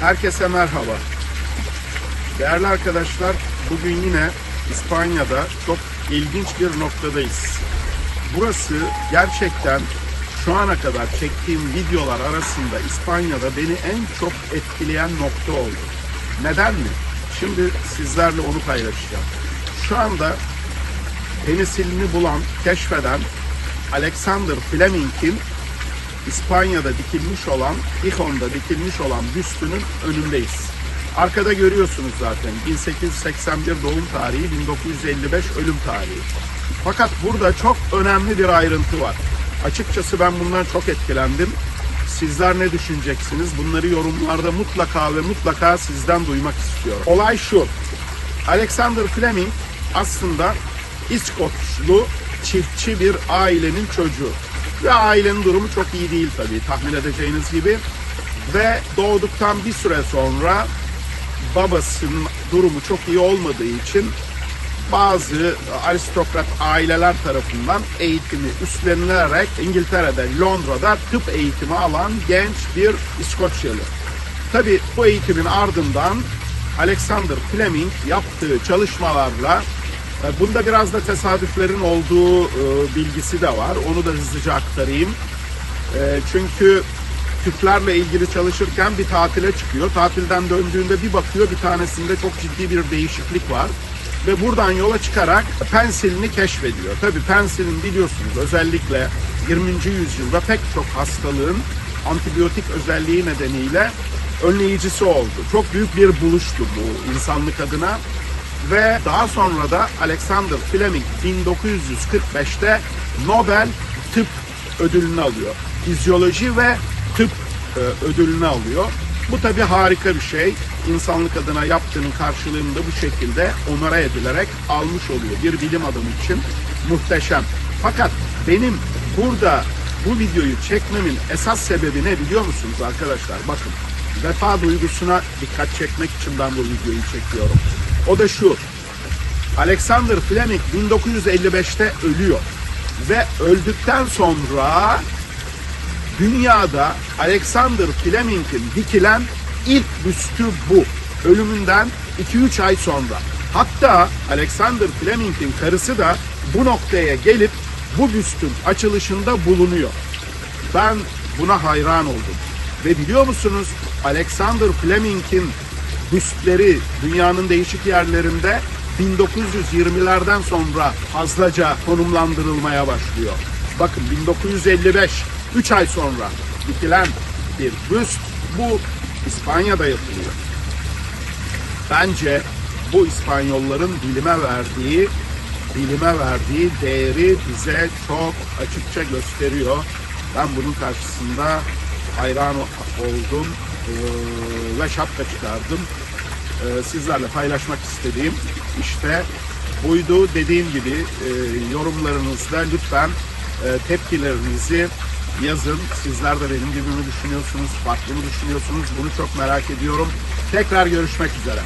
Herkese merhaba. Değerli arkadaşlar, bugün yine İspanya'da çok ilginç bir noktadayız. Burası gerçekten şu ana kadar çektiğim videolar arasında İspanya'da beni en çok etkileyen nokta oldu. Neden mi? Şimdi sizlerle onu paylaşacağım. Şu anda penisilini bulan, keşfeden Alexander Fleming'in İspanya'da dikilmiş olan, Gijon'da dikilmiş olan büstünün önündeyiz. Arkada görüyorsunuz zaten 1881 doğum tarihi, 1955 ölüm tarihi. Fakat burada çok önemli bir ayrıntı var. Açıkçası ben bundan çok etkilendim. Sizler ne düşüneceksiniz? Bunları yorumlarda mutlaka ve mutlaka sizden duymak istiyorum. Olay şu. Alexander Fleming aslında İskoçlu çiftçi bir ailenin çocuğu. Ve ailenin durumu çok iyi değil tabii tahmin edeceğiniz gibi. Ve doğduktan bir süre sonra babasının durumu çok iyi olmadığı için bazı aristokrat aileler tarafından eğitimi üstlenilerek İngiltere'de, Londra'da tıp eğitimi alan genç bir İskoçyalı. Tabii bu eğitimin ardından Alexander Fleming yaptığı çalışmalarla bunda biraz da tesadüflerin olduğu e, bilgisi de var. Onu da hızlıca aktarayım. E, çünkü Türklerle ilgili çalışırken bir tatile çıkıyor. Tatilden döndüğünde bir bakıyor bir tanesinde çok ciddi bir değişiklik var. Ve buradan yola çıkarak pensilini keşfediyor. Tabii pensilin biliyorsunuz özellikle 20. yüzyılda pek çok hastalığın antibiyotik özelliği nedeniyle önleyicisi oldu. Çok büyük bir buluştu bu insanlık adına. Ve daha sonra da Alexander Fleming 1945'te Nobel Tıp ödülünü alıyor. Fizyoloji ve tıp e, ödülünü alıyor. Bu tabi harika bir şey. İnsanlık adına yaptığının karşılığını da bu şekilde onara edilerek almış oluyor. Bir bilim adamı için muhteşem. Fakat benim burada bu videoyu çekmemin esas sebebi ne biliyor musunuz arkadaşlar? Bakın vefa duygusuna dikkat çekmek için ben bu videoyu çekiyorum. O da şu. Alexander Fleming 1955'te ölüyor. Ve öldükten sonra dünyada Alexander Fleming'in dikilen ilk büstü bu. Ölümünden 2-3 ay sonra. Hatta Alexander Fleming'in karısı da bu noktaya gelip bu büstün açılışında bulunuyor. Ben buna hayran oldum. Ve biliyor musunuz Alexander Fleming'in büstleri dünyanın değişik yerlerinde 1920'lerden sonra fazlaca konumlandırılmaya başlıyor. Bakın 1955 3 ay sonra dikilen bir büst bu İspanya'da yapılıyor. Bence bu İspanyolların bilime verdiği bilime verdiği değeri bize çok açıkça gösteriyor. Ben bunun karşısında hayran oldum ve şapka çıkardım. Ee, sizlerle paylaşmak istediğim işte buydu. Dediğim gibi e, yorumlarınızda lütfen e, tepkilerinizi yazın. Sizler de benim gibi mi düşünüyorsunuz, farklı mı düşünüyorsunuz? Bunu çok merak ediyorum. Tekrar görüşmek üzere.